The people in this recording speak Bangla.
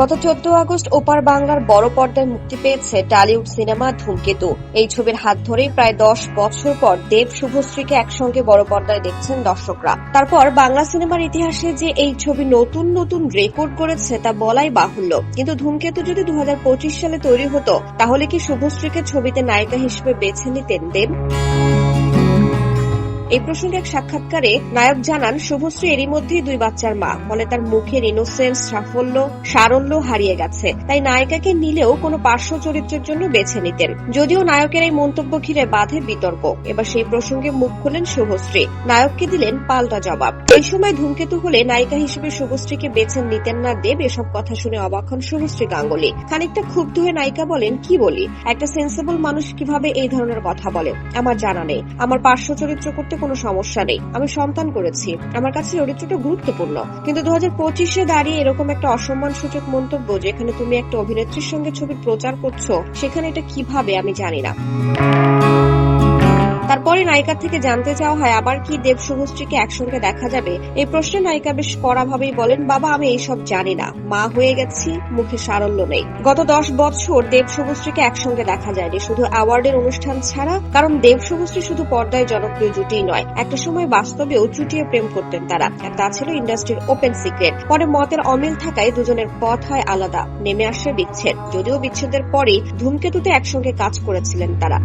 গত চোদ্দ আগস্ট ওপার বাংলার বড় পর্দায় মুক্তি পেয়েছে টালিউড সিনেমা ধূমকেতু। এই ছবির হাত ধরেই প্রায় দশ বছর পর দেব শুভশ্রীকে একসঙ্গে বড় পর্দায় দেখছেন দর্শকরা। তারপর বাংলা সিনেমার ইতিহাসে যে এই ছবি নতুন নতুন রেকর্ড করেছে তা বলাই বাহুল্য। কিন্তু ধূমকেতু যদি দু হাজার পঁচিশ সালে তৈরি হতো, তাহলে কি শুভশ্রীকে ছবিতে নায়িকা হিসেবে বেছে নিতেন দেব? এই প্রসঙ্গে এক সাক্ষাৎকারে নায়ক জানান, শুভশ্রী এরই মধ্যেই দুই বাচ্চার মা। ফলে তার মুখের ইনোসেন্স সাফল্য, সারল্য হারিয়ে গেছে। তাই নায়িকাকে নিলেও কোনো পার্শ্ব চরিত্রের জন্য বেছে নিতেন। যদিও নায়কের এই মন্তব্য ঘিরে বাধে বিতর্ক। এবার সেই প্রসঙ্গে মুখ খুলেন শুভশ্রী। নায়ককে দিলেন পাল্টা জবাব। এই সময় ধূমকেতু হলে নায়িকা হিসেবে শুভশ্রীকে বেছে নিতেন না দেব, এসব কথা শুনে অবাক হন শুভশ্রী গাঙ্গুলি। খানিকটা ক্ষুব্ধ হয়ে নায়িকা বলেন, কি বলি? একটা সেন্সেবল মানুষ কীভাবে এই ধরনের কথা বলে? আমার জানা নেই। আমার পার্শ্ব চরিত্র করতে কোনো সমস্যা নেই। আমি সন্তান করেছি। আমার কাছে চরিত্রটা গুরুত্বপূর্ণ। কিন্তু দু হাজার পঁচিশে দাঁড়িয়ে এরকম একটা অসম্মান সূচক মন্তব্য যেখানে তুমি একটা অভিনেত্রীর সঙ্গে ছবির প্রচার করছ, সেখানে এটা কীভাবে আমি জানি না। তারপরে নায়িকার থেকে জানতে চাওয়া হয়, আবার কি দেব শুভশ্রীকে একসঙ্গে দেখা যাবে? এই প্রশ্নে নায়িকা বেশ কড়াভাবেই বলেন, বাবা, আমি এইসব জানি না। মা হয়ে গেছি, মুখে সারল্য নেই। গত দশ বছর দেব শুভশ্রীকে একসঙ্গে দেখা যায়নি। শুধু অ্যাওয়ার্ডের অনুষ্ঠান ছাড়া, কারণ দেব শুভশ্রী শুধু পর্দায় জনপ্রিয় জুটিই নয়, একটা সময় বাস্তবেও চুটিয়ে প্রেম করতেন তারা। তা ছিল ইন্ডাস্ট্রির ওপেন সিক্রেট। পরে মতের অমিল থাকায় দুজনের পথ হয় আলাদা, নেমে আসে বিচ্ছেদ। যদিও বিচ্ছেদের পরেই ধূমকেতুতে একসঙ্গে কাজ করেছিলেন তারা।